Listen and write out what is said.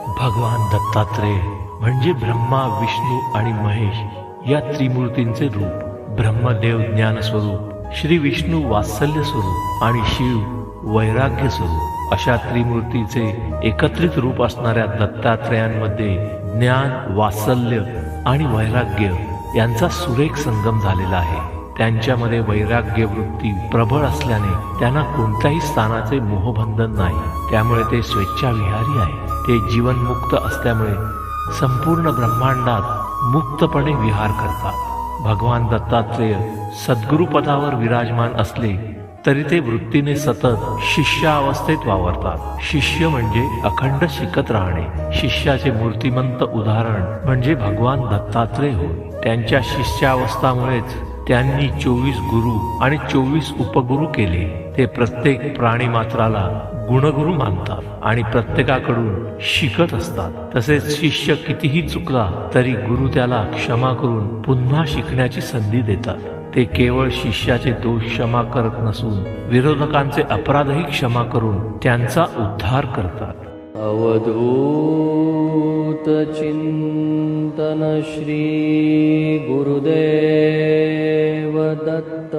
भगवान दत्तात्रेय म्हणजे ब्रह्मा विष्णू आणि महेश या त्रिमूर्तींचे रूप. ब्रह्मदेव ज्ञान स्वरूप श्री विष्णू वात्सल्य स्वरूप आणि शिव वैराग्य स्वरूप. अशा त्रिमूर्तीचे एकत्रित रूप असणाऱ्या दत्तात्रेयांमध्ये ज्ञान वात्सल्य आणि वैराग्य यांचा सुरेख संगम झालेला आहे. त्यांच्यामध्ये वैराग्य वृत्ती प्रबळ असल्याने त्यांना कोणत्याही स्थानाचे मोहबंधन नाही. त्यामुळे ते स्वेच्छाविहारी आहे ते जीवनमुक्त असल्यामुळे संपूर्ण ब्रह्मांडात मुक्तपणे विहार करतात. भगवान दत्तात्रेय सद्गुरुपदावर विराजमान असले तरी ते वृत्तीने सतत शिष्यावस्थेत वावरतात. शिष्य म्हणजे अखंड शिकत राहणे. शिष्याचे मूर्तिमंत उदाहरण म्हणजे भगवान दत्तात्रेय होय. त्यांच्या शिष्यावस्थामुळेच त्यांनी चोवीस गुरु आणि चोवीस उपगुरु केले. ते प्रत्येक प्राणी मात्राला गुणगुरु मानतात आणि प्रत्येकाकडून शिकत असतात. तसेच शिष्य कितीही चुकला तरी गुरु त्याला क्षमा करून पुन्हा शिकण्याची संधी देतात. ते केवळ शिष्याचे दोष क्षमा करत नसून विरोधकांचे अपराधही क्षमा करून त्यांचा उद्धार करतात. अवधूत चिंतन श्री गुरुदेव. प्रदत्त